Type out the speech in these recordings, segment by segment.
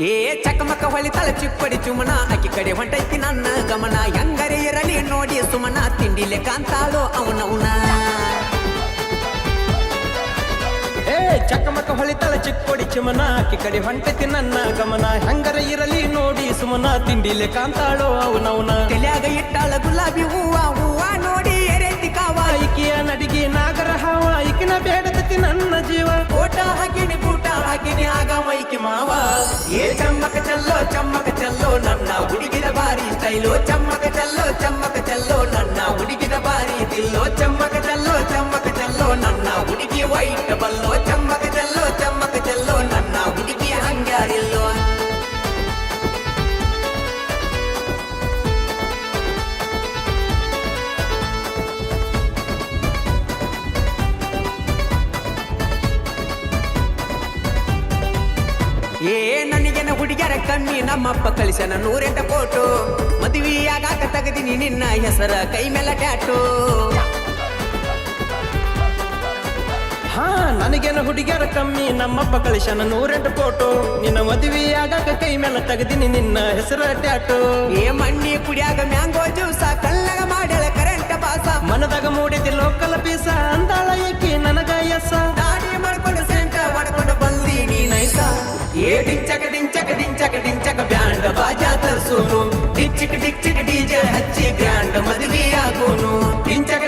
ಹೊಳಿತಾಳ ಚಿಪ್ಪಡಿ ಚುಮನ ಆಕಿ ಕಡೆ ಹೊಂಟೈತಿ ನನ್ನ ಗಮನ. ಹೆಂಗರೆ ಇರಲಿ ನೋಡಿ ಸುಮನ, ತಿಂಡಿಲೆ ಕಾಂತಾಳೋ ಅವನವನ ಏ, ಚಕಮಕ ಹೊಳಿತಾಳ ಚಿಕ್ಕೋಡಿ ಚುಮನಾ ಆಕಿ ಕಡೆ ಹೊಂಟೈತಿ ನನ್ನ ಗಮನ. ಹೆಂಗರ ಇರಲಿ ನೋಡಿ ಸುಮನ, ತಿಂಡಿಲೆ ಕಾಂತಾಳೋ ಅವನವನ ತಲೆಯಾಗ ಇಟ್ಟಾಳ ಗುಲಾಬಿ ಹೂವ చెల్లో చమ్మక చెల్లో నన్న ಏ ನನಗೆನ ಹುಡುಗಿಯರ ಕಮ್ಮಿ ನಮ್ಮಪ್ಪ ಕಳಿಸನ ನೂರೆಂಟ ಫೋಟೋ ಮದುವೆಯಾಗಾಕ ತಗದಿನಿ ನಿನ್ನ ಹೆಸರ ಕೈ ಮೇಲೆ ಟ್ಯಾಟು ಹಾ ನನಗೇನ ಹುಡುಗಿಯರ ಕಮ್ಮಿ ನಮ್ಮಪ್ಪ ಕಳಿಸನ ನೂರೆಂಟು ಫೋಟೋ ನಿನ್ನ ಮದುವೆ ಆಗಾಕ ಕೈ ಮೇಲೆ ತೆಗೆದಿನಿ ನಿನ್ನ ಹೆಸರ ಟ್ಯಾಟು ಏ ಮಣ್ಣಿ ಕುಡಿಯಾಗ ಮ್ಯಾಂಗೋ ಜ್ಯೂಸ ಕಲ್ಲಗ ಮಾಡ್ಯಾಳ ಕರೆಂಟ್ ಪಾಸ. ಮನದಾಗ ಮೂಡಿದಿ ಲೋಕಲ್ ಪೀಸ ಅಂದಾಳ డించక డించక డించక బ్యాండ్ బాజా తరసూను డిచ్చిక డిచ్చిక డీజే హచ్చి గ్రాండ్ మదివి ఆకోను డించక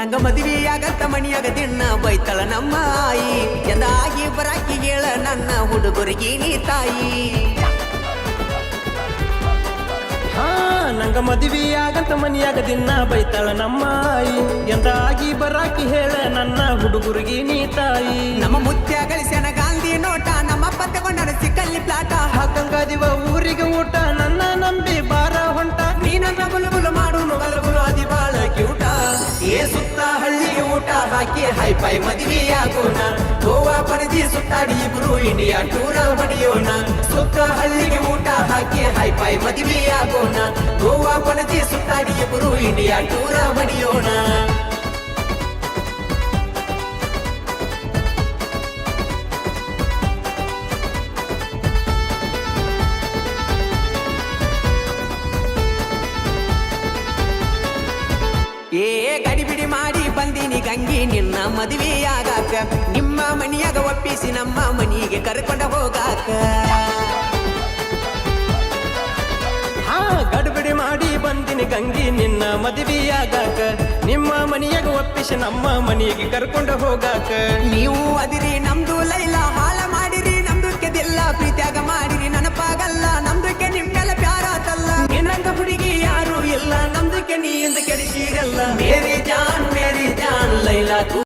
ನಂಗ ಮದುವೆಯಾಗತ್ತ ಮಣಿಯಾಗ ದಿಣ್ಣ ಬೈತಳ ನಮ್ಮ ಆಯಿ. ಎಂದಾಗಿ ಬರಾಕಿ ಹೇಳ ನನ್ನ ಹುಡುಗರಿಗೆ ನೀ ತಾಯಿ. ಹಾ ನಂಗ ಮದುವೆಯಾಗಂತ ಮನಿಯಾಗ ದಿನ ಬೈತಾಳ ನಮ್ಮ ಆಯಿ. ಎಂದಾಗಿ ಬರಾಕಿ ಹೇಳ ನನ್ನ ಹುಡುಗರಿಗೆ ನೀ ತಾಯಿ. ನಮ್ಮ ಮುತ್ಯ ಗಳಿಸ್ಯಾನ ಗಾಂಧಿ ನೋಟ ನಮ್ಮ ತಗೊಂಡನ ಸಿಕ್ಕಲ್ಲಿ ಪ್ಲಾಟ. ಹಾಕಂಗಾದಿವ ಊರಿಗೆ ಊಟ ನನ್ನ ಹಾಕಿ ಹೈ ಫೈ ಮದುವೆಯಾಗೋಣ. ಗೋವಾ ಪರದಿ ಸುತ್ತಾಡಿ ಇಬ್ರು ಇಂಡಿಯಾ ಟೂರ ಹೊಡೆಯೋಣ ಸುತ್ತ ಹಳ್ಳಿಗೆ ಊಟ ಹಾಕಿ ಹೈ ಫೈ ಮದುವೆಯಾಗೋಣ. ಗೋವಾ ಪರದಿ ಸುತ್ತಾಡಿ ಇಬ್ರು ಇಂಡಿಯಾ ಟೂರ ಹೊಡೆಯೋಣ ಗಂಗಿ ನಿನ್ನ ಮದುವೆಯಾಗಾಕ. ನಿಮ್ಮ ಮನಿಯಾಗ ಒಪ್ಪಿಸಿ ನಮ್ಮ ಮನಿಗೆ ಕರ್ಕೊಂಡ ಹೋಗಾಕ. ಹಾ ಗಡ್ಬಿಡಿ ಮಾಡಿ ಬಂದಿನಿ ಗಂಗಿ ನಿನ್ನ ಮದುವೆಯಾಗಾಕ. ನಿಮ್ಮ ಮನೆಯಾಗ ಒಪ್ಪಿಸಿ ನಮ್ಮ ಮನೆಗೆ ಕರ್ಕೊಂಡು ಹೋಗಾಕ. ನೀವು ಅದಿರಿ ನಮ್ದು ಲೈಲ ಹಾಲ ಮಾಡಿರಿ ನಮ್ದು ಕೆದಿಲ್ಲ ಪ್ರೀತಿಯಾಗ ಮಾಡಿರಿ ನನಪಾಗಲ್ಲ ನಮ್ದಕ್ಕೆ ನಿಮ್ಮೆಲ್ಲ ಪ್ಯಾರಾತಲ್ಲ. ನಿನ್ನಂಗ ಹುಡುಗಿ ಯಾರು ಇಲ್ಲ ನಮ್ದಕ್ಕೆ ನೀ ಎಂದು ಕೆಡಿಸಿರಲ್ಲ. ಮೇರಿ la